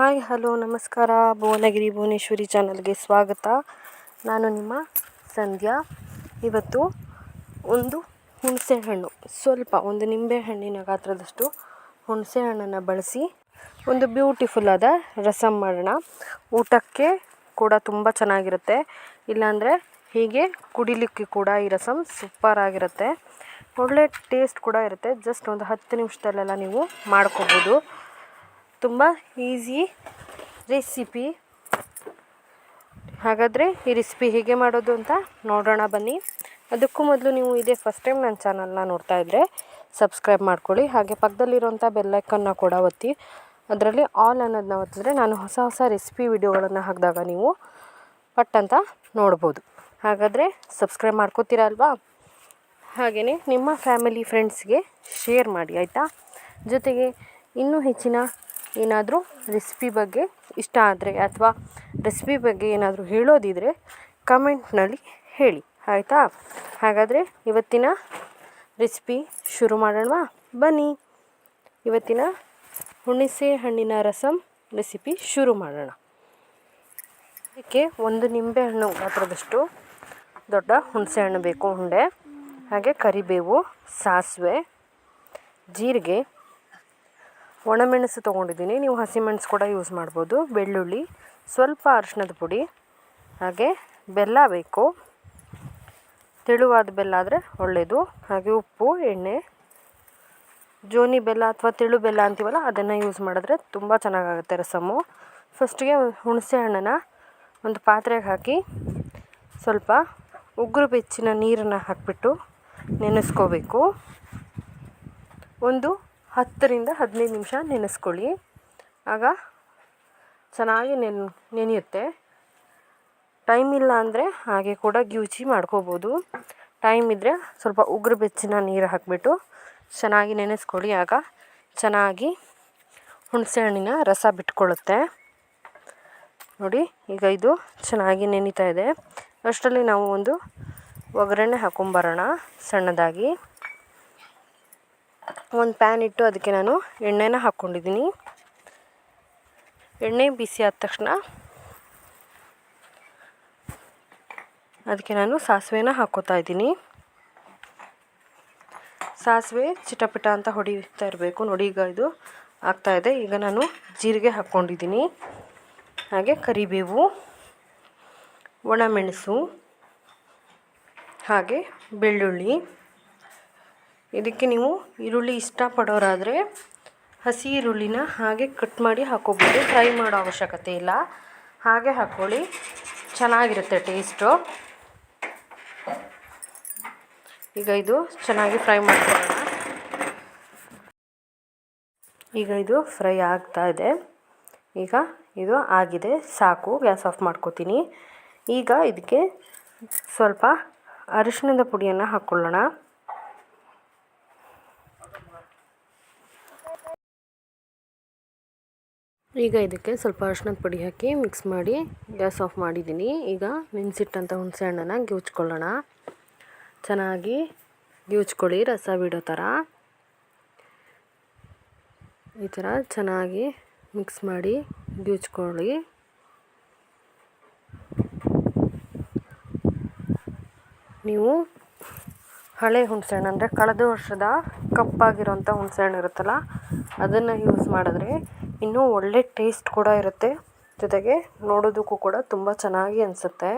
Hi, hello, ನಮಸ್ಕಾರ. ಭುವನಗಿರಿ ಭುವನೇಶ್ವರಿ ಚಾನಲ್ಗೆ ಸ್ವಾಗತ. ನಾನು ನಿಮ್ಮ ಸಂಧ್ಯಾ. ಇವತ್ತು ಒಂದು ಹುಣಸೆ ಹಣ್ಣು ಸ್ವಲ್ಪ ಒಂದು ನಿಂಬೆ ಹಣ್ಣಿನ ಗಾತ್ರದಷ್ಟು ಹುಣಸೆ ಹಣ್ಣನ್ನು ಬಳಸಿ ಒಂದು ಬ್ಯೂಟಿಫುಲ್ ಆದ ರಸಮ್ ಮಾಡೋಣ. ಊಟಕ್ಕೆ ಕೂಡ ತುಂಬ ಚೆನ್ನಾಗಿರುತ್ತೆ. ಇಲ್ಲಾಂದರೆ ಹೀಗೆ ಕುಡಿಲಿಕ್ಕೆ ಕೂಡ ಈ ರಸಮ್ ಸೂಪರ್ ಆಗಿರುತ್ತೆ. ಒಳ್ಳೆ ಟೇಸ್ಟ್ ಕೂಡ ಇರುತ್ತೆ. ಜಸ್ಟ್ ಒಂದು ಹತ್ತು ನಿಮಿಷದಲ್ಲೆಲ್ಲ ನೀವು ಮಾಡ್ಕೋಬೋದು. ತುಂಬ ಈಸಿ ರೆಸಿಪಿ. ಹಾಗಾದರೆ ಈ ರೆಸಿಪಿ ಹೇಗೆ ಮಾಡೋದು ಅಂತ ನೋಡೋಣ ಬನ್ನಿ. ಅದಕ್ಕೂ ಮೊದಲು ನೀವು ಇದೇ ಫಸ್ಟ್ ಟೈಮ್ ನನ್ನ ಚಾನಲ್ನ ನೋಡ್ತಾ ಇದ್ದರೆ ಸಬ್ಸ್ಕ್ರೈಬ್ ಮಾಡ್ಕೊಳ್ಳಿ. ಹಾಗೆ ಪಕ್ಕದಲ್ಲಿರುವಂಥ ಬೆಲ್ಲೈಕನ್ನ ಕೂಡ ಒತ್ತಿ. ಅದರಲ್ಲಿ ಆಲ್ ಅನ್ನೋದನ್ನ ಒತ್ತಿದ್ರೆ ನಾನು ಹೊಸ ಹೊಸ ರೆಸಿಪಿ ವಿಡಿಯೋಗಳನ್ನು ಹಾಕಿದಾಗ ನೀವು ಪಟ್ ಅಂತ ನೋಡ್ಬೋದು. ಹಾಗಾದರೆ ಸಬ್ಸ್ಕ್ರೈಬ್ ಮಾಡ್ಕೋತೀರಾ ಅಲ್ವಾ? ಹಾಗೆಯೇ ನಿಮ್ಮ ಫ್ಯಾಮಿಲಿ ಫ್ರೆಂಡ್ಸ್ಗೆ ಶೇರ್ ಮಾಡಿ, ಆಯಿತಾ? ಜೊತೆಗೆ ಇನ್ನೂ ಹೆಚ್ಚಿನ ಏನಾದರೂ ರೆಸಿಪಿ ಬಗ್ಗೆ ಇಷ್ಟ ಆದರೆ ಅಥವಾ ರೆಸಿಪಿ ಬಗ್ಗೆ ಏನಾದರೂ ಹೇಳೋದಿದ್ದರೆ ಕಮೆಂಟ್ನಲ್ಲಿ ಹೇಳಿ, ಆಯಿತಾ? ಹಾಗಾದರೆ ಇವತ್ತಿನ ರೆಸಿಪಿ ಶುರು ಮಾಡೋಣವಾ? ಬನ್ನಿ. ಇವತ್ತಿನ ಹುಣಸೆ ಹಣ್ಣಿನ ರಸಂ ರೆಸಿಪಿ ಶುರು ಮಾಡೋಣ. ಅದಕ್ಕೆ ಒಂದು ನಿಂಬೆ ಹಣ್ಣು ಗಾತ್ರದಷ್ಟು ದೊಡ್ಡ ಹುಣಸೆ ಹಣ್ಣು ಬೇಕು, ಉಂಡೆ, ಹಾಗೆ ಕರಿಬೇವು, ಸಾಸಿವೆ, ಜೀರಿಗೆ ಒಣಮೆಣಸು ತೊಗೊಂಡಿದ್ದೀನಿ. ನೀವು ಹಸಿಮೆಣಸು ಕೂಡ ಯೂಸ್ ಮಾಡ್ಬೋದು. ಬೆಳ್ಳುಳ್ಳಿ, ಸ್ವಲ್ಪ ಅರಿಶಿಣದ ಪುಡಿ, ಹಾಗೆ ಬೆಲ್ಲ ಬೇಕು. ತೆಳುವಾದ ಬೆಲ್ಲ ಆದರೆ ಒಳ್ಳೆಯದು ಹಾಗೆ ಉಪ್ಪು, ಎಣ್ಣೆ, ಜೋನಿ ಬೆಲ್ಲ ಅಥವಾ ತೆಳು ಬೆಲ್ಲ ಅಂತೀವಲ್ಲ, ಅದನ್ನು ಯೂಸ್ ಮಾಡಿದ್ರೆ ತುಂಬ ಚೆನ್ನಾಗಾಗುತ್ತೆ ರಸಮು. ಫಸ್ಟಿಗೆ ಹುಣಸೆ ಹಣ್ಣನ್ನು ಒಂದು ಪಾತ್ರೆಗೆ ಹಾಕಿ ಸ್ವಲ್ಪ ಉಗುರು ಬೆಚ್ಚಿನ ನೀರನ್ನು ಹಾಕಿಬಿಟ್ಟು ನೆನೆಸ್ಕೋಬೇಕು. ಒಂದು ಹತ್ತರಿಂದ ಹದಿನೈದು ನಿಮಿಷ ನೆನೆಸ್ಕೊಳ್ಳಿ. ಆಗ ಚೆನ್ನಾಗಿ ನೆನ್, ನೆನೆಯುತ್ತೆ. ಟೈಮ್ ಇಲ್ಲ ಅಂದರೆ ಹಾಗೆ ಕೂಡ ಗ್ಯೂಚಿ ಮಾಡ್ಕೋಬೋದು. ಟೈಮ್ ಇದ್ದರೆ ಸ್ವಲ್ಪ ಉಗುರು ಬೆಚ್ಚಿನ ನೀರು ಹಾಕಿಬಿಟ್ಟು ಚೆನ್ನಾಗಿ ನೆನೆಸ್ಕೊಳ್ಳಿ. ಆಗ ಚೆನ್ನಾಗಿ ಹುಣಸೆ ಹಣ್ಣಿನ ರಸ ಬಿಟ್ಕೊಳ್ಳುತ್ತೆ. ನೋಡಿ, ಈಗ ಇದು ಚೆನ್ನಾಗಿ ನೆನೀತಾ ಇದೆ. ಅಷ್ಟರಲ್ಲಿ ನಾವು ಒಂದು ಒಗ್ಗರಣೆ ಹಾಕೊಂಬರೋಣ ಸಣ್ಣದಾಗಿ. ಒಂದು ಪ್ಯಾನ್ ಇಟ್ಟು ಅದಕ್ಕೆ ನಾನು ಎಣ್ಣೆನ ಹಾಕ್ಕೊಂಡಿದ್ದೀನಿ. ಎಣ್ಣೆ ಬಿಸಿ ಆದ ತಕ್ಷಣ ಅದಕ್ಕೆ ನಾನು ಸಾಸಿವೆನ ಹಾಕ್ಕೋತಾ ಇದ್ದೀನಿ. ಸಾಸಿವೆ ಚಿಟಪಿಟ ಅಂತ ಹೊಡಿತಾ ಇರಬೇಕು. ನೋಡಿ ಈಗ ಇದು ಆಗ್ತಾಯಿದೆ ಈಗ ನಾನು ಜೀರಿಗೆ ಹಾಕ್ಕೊಂಡಿದ್ದೀನಿ. ಹಾಗೆ ಕರಿಬೇವು ಒಣಮೆಣಸು ಹಾಗೆ ಬೆಳ್ಳುಳ್ಳಿ. ಇದಕ್ಕೆ ನೀವು ಈರುಳ್ಳಿ ಇಷ್ಟಪಡೋರಾದರೆ ಹಸಿ ಈರುಳ್ಳಿನ ಹಾಗೆ ಕಟ್ ಮಾಡಿ ಹಾಕೋಬೋದು. ಫ್ರೈ ಮಾಡೋ ಅವಶ್ಯಕತೆ ಇಲ್ಲ. ಹಾಗೆ ಹಾಕ್ಕೊಳ್ಳಿ. ಚೆನ್ನಾಗಿರುತ್ತೆ ಟೇಸ್ಟು ಈಗ ಇದು ಚೆನ್ನಾಗಿ ಫ್ರೈ ಮಾಡ್ಕೊಳ್ಳೋಣ. ಈಗ ಇದು ಫ್ರೈ ಆಗ್ತಾ ಇದೆ. ಈಗ ಇದು ಆಗಿದೆ. ಸಾಕು, ಗ್ಯಾಸ್ ಆಫ್ ಮಾಡ್ಕೋತೀನಿ. ಈಗ ಇದಕ್ಕೆ ಸ್ವಲ್ಪ ಅರಿಶಿಣದ ಪುಡಿಯನ್ನು ಹಾಕ್ಕೊಳ್ಳೋಣ. ಈಗ ಇದಕ್ಕೆ ಸ್ವಲ್ಪ ಅರ್ಶಿನದ ಪುಡಿ ಹಾಕಿ ಮಿಕ್ಸ್ ಮಾಡಿ ಗ್ಯಾಸ್ ಆಫ್ ಮಾಡಿದ್ದೀನಿ. ಈಗ ನೆನೆಸಿಟ್ಟಂಥ ಹುಣಸೆ ಹಣ್ಣನ್ನು ಗಿವ್ಚ್ಕೊಳ್ಳೋಣ. ಚೆನ್ನಾಗಿ ಗಿವ್ಚ್ಕೊಳ್ಳಿ, ರಸ ಬಿಡೋ ಥರ. ಈ ಥರ ಚೆನ್ನಾಗಿ ಮಿಕ್ಸ್ ಮಾಡಿ ಗಿವ್ಚ್ಕೊಳ್ಳಿ. ನೀವು ಹಳೆ ಹುಣಸೆ ಹಣ್ಣು ಅಂದರೆ ಕಳೆದ ವರ್ಷದ ಕಪ್ಪಾಗಿರೋಂಥ ಹುಣಸೆಹಣ್ಣು ಇರುತ್ತಲ್ಲ, ಅದನ್ನು ಯೂಸ್ ಮಾಡಿದ್ರೆ ಇನ್ನೂ ಒಳ್ಳೆ ಟೇಸ್ಟ್ ಕೂಡ ಇರುತ್ತೆ. ಜೊತೆಗೆ ನೋಡೋದಕ್ಕೂ ಕೂಡ ತುಂಬ ಚೆನ್ನಾಗಿ ಅನಿಸುತ್ತೆ.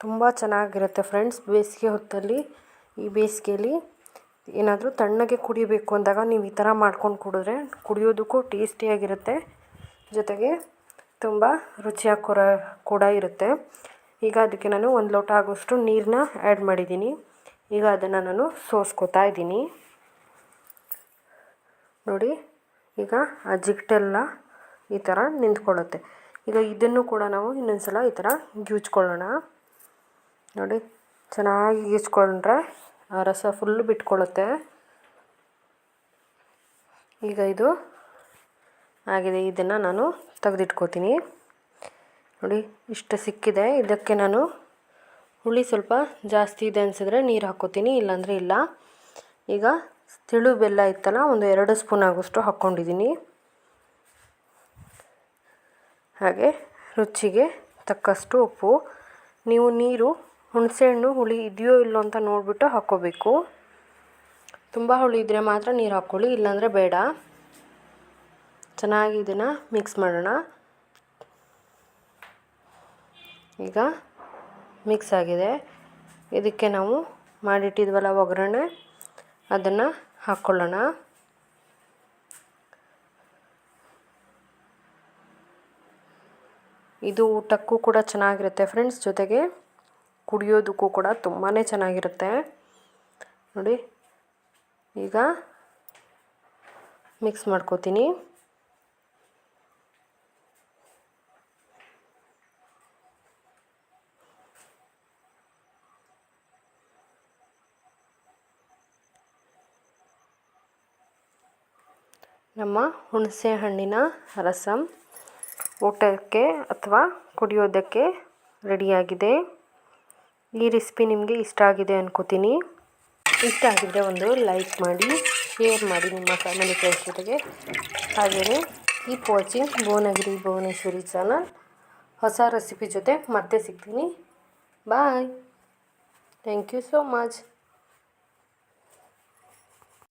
ತುಂಬ ಚೆನ್ನಾಗಿರುತ್ತೆ ಫ್ರೆಂಡ್ಸ್, ಬೇಸಿಗೆ ಹೊತ್ತಲ್ಲಿ ಈ ಬೇಸಿಗೆಯಲ್ಲಿ ಏನಾದರೂ ತಣ್ಣಗೆ ಕುಡಿಬೇಕು ಅಂದಾಗ ನೀವು ಈ ಥರ ಮಾಡ್ಕೊಂಡು ಕುಡಿದ್ರೆ ಕುಡಿಯೋದಕ್ಕೂ ಟೇಸ್ಟಿಯಾಗಿರುತ್ತೆ ಜೊತೆಗೆ ತುಂಬ ರುಚಿಯಾಗಿ ಕೂಡ ಕೂಡ ಇರುತ್ತೆ. ಈಗ ಅದಕ್ಕೆ ನಾನು ಒಂದು ಲೋಟ ಆಗೋಷ್ಟು ನೀರನ್ನ ಆ್ಯಡ್ ಮಾಡಿದ್ದೀನಿ. ಈಗ ಅದನ್ನು ನಾನು ಸೋಸ್ಕೋತಾ ಇದ್ದೀನಿ. ನೋಡಿ, ಈಗ ಆ ಜಿಗ್ಟೆಲ್ಲ ಈ ಥರ ನಿಂತ್ಕೊಳ್ಳುತ್ತೆ. ಈಗ ಇದನ್ನು ಕೂಡ ನಾವು ಇನ್ನೊಂದು ಸಲ ಈ ಥರ ಗೀಚ್ಕೊಳ್ಳೋಣ. ನೋಡಿ, ಚೆನ್ನಾಗಿ ಗೀಚ್ಕೊಂಡ್ರೆ ಆ ರಸ ಫುಲ್ ಬಿಟ್ಕೊಳ್ಳುತ್ತೆ. ಈಗ ಇದು ಆಗಿದೆ. ಇದನ್ನು ನಾನು ತೆಗೆದಿಟ್ಕೋತೀನಿ. ನೋಡಿ, ಇಷ್ಟು ಸಿಕ್ಕಿದೆ. ಇದಕ್ಕೆ ನಾನು ಹುಳಿ ಸ್ವಲ್ಪ ಜಾಸ್ತಿ ಇದೆ ಅನಿಸಿದ್ರೆ ನೀರು ಹಾಕ್ಕೋತೀನಿ, ಇಲ್ಲಾಂದರೆ ಇಲ್ಲ. ಈಗ ತಿಳು ಬೆಲ್ಲ ಇತ್ತಲ್ಲ, ಒಂದು ಎರಡು ಸ್ಪೂನ್ ಆಗೋಷ್ಟು ಹಾಕ್ಕೊಂಡಿದ್ದೀನಿ. ಹಾಗೆ ರುಚಿಗೆ ತಕ್ಕಷ್ಟು ಉಪ್ಪು. ನೀವು ನೀರು, ಹುಣಸೆಹಣ್ಣು, ಹುಳಿ ಇದೆಯೋ ಇಲ್ಲೋ ಅಂತ ನೋಡಿಬಿಟ್ಟು ಹಾಕ್ಕೋಬೇಕು. ತುಂಬ ಹುಳಿ ಇದ್ದರೆ ಮಾತ್ರ ನೀರು ಹಾಕ್ಕೊಳ್ಳಿ, ಇಲ್ಲಾಂದರೆ ಬೇಡ. ಚೆನ್ನಾಗಿ ಇದನ್ನು ಮಿಕ್ಸ್ ಮಾಡೋಣ. ಈಗ ಮಿಕ್ಸ್ ಆಗಿದೆ. ಇದಕ್ಕೆ ನಾವು ಮಾಡಿಟ್ಟಿದ್ವಲ್ಲ ಒಗ್ಗರಣೆ. ಅದನ್ನು ಹಾಕ್ಕೊಳ್ಳೋಣ ಇದು ಊಟಕ್ಕೂ ಕೂಡ ಚೆನ್ನಾಗಿರುತ್ತೆ ಫ್ರೆಂಡ್ಸ್. ಜೊತೆಗೆ ಕುಡಿಯೋದಕ್ಕೂ ಕೂಡ ತುಂಬಾ ಚೆನ್ನಾಗಿರುತ್ತೆ. ನೋಡಿ, ಈಗ ಮಿಕ್ಸ್ ಮಾಡ್ಕೋತೀನಿ. ನಮ್ಮ ಹುಣಸೆ ಹಣ್ಣಿನ ರಸಂ ಊಟಕ್ಕೆ ಅಥವಾ ಕುಡಿಯೋದಕ್ಕೆ ರೆಡಿಯಾಗಿದೆ. ಈ ರೆಸಿಪಿ ನಿಮಗೆ ಇಷ್ಟ ಆಗಿದೆ ಅನ್ಕೋತೀನಿ. ಇಷ್ಟ ಆಗಿದ್ದರೆ ಒಂದು ಲೈಕ್ ಮಾಡಿ, ಶೇರ್ ಮಾಡಿ ನಿಮ್ಮ ಫ್ಯಾಮಿಲಿ ಫ್ರೆಂಡ್ಸ್ ಜೊತೆಗೆ. ಹಾಗೆಯೇ keep watching Bhuvanagiri Bhuvaneshwari channel ಹೊಸ ರೆಸಿಪಿ ಜೊತೆ ಮತ್ತೆ ಸಿಗ್ತೀನಿ. Bye thank you so much